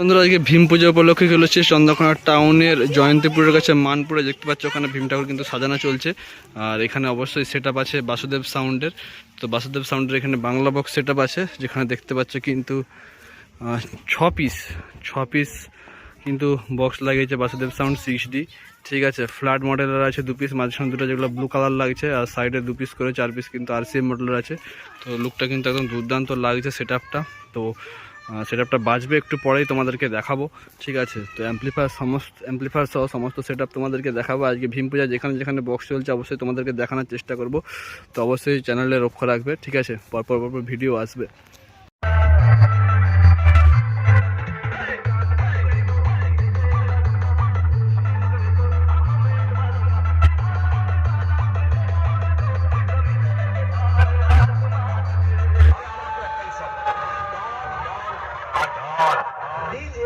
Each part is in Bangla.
বন্ধুরা, আজকে ভীম পুজো উপলক্ষে চলেছে চন্দ্রকোনা টাউনের জয়ন্তীপুরের কাছে মানপুরে। দেখতে পাচ্ছ, ওখানে ভীম ঠাকুর কিন্তু সাজানো চলছে। আর এখানে অবশ্যই সেট আছে বাসুদেব সাউন্ডের তো বাসুদেব সাউন্ডের এখানে বাংলা বক্স সেট আছে, যেখানে দেখতে পাচ্ছ কিন্তু ছ পিস ছ পিস কিন্তু বক্স লাগিয়েছে বাসুদেব সাউন্ড সিক্স ডি ঠিক আছে ফ্ল্যাট মডেলের আছে দু পিস মাঝখানে দুটো যেগুলো ব্লু কালার লাগছে, আর সাইডে দু পিস করে চার পিস কিন্তু আর সিএম মডেলের আছে। তো লুকটা কিন্তু একদম দুর্দান্ত লাগছে সেট তো সেট আপটা বাজবে একটু পরেই তোমাদেরকে দেখাবো। ঠিক আছে? তো অ্যাম্পলিফায়ার সমস্ত অ্যাম্পলিফায়ার সহ সমস্ত সেট আপ তোমাদেরকে দেখাবো। আজকে ভীম পূজা যেখানে যেখানে বক্স চলছে, অবশ্যই তোমাদেরকে দেখানোর চেষ্টা করব। তো অবশ্যই চ্যানেলে রক্ষা রাখবে, ঠিক আছে? পরপর পরপর ভিডিও আসবে।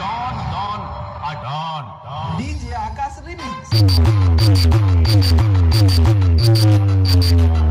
ডন আর ডন ডন DJ Akash Remix. Thank you.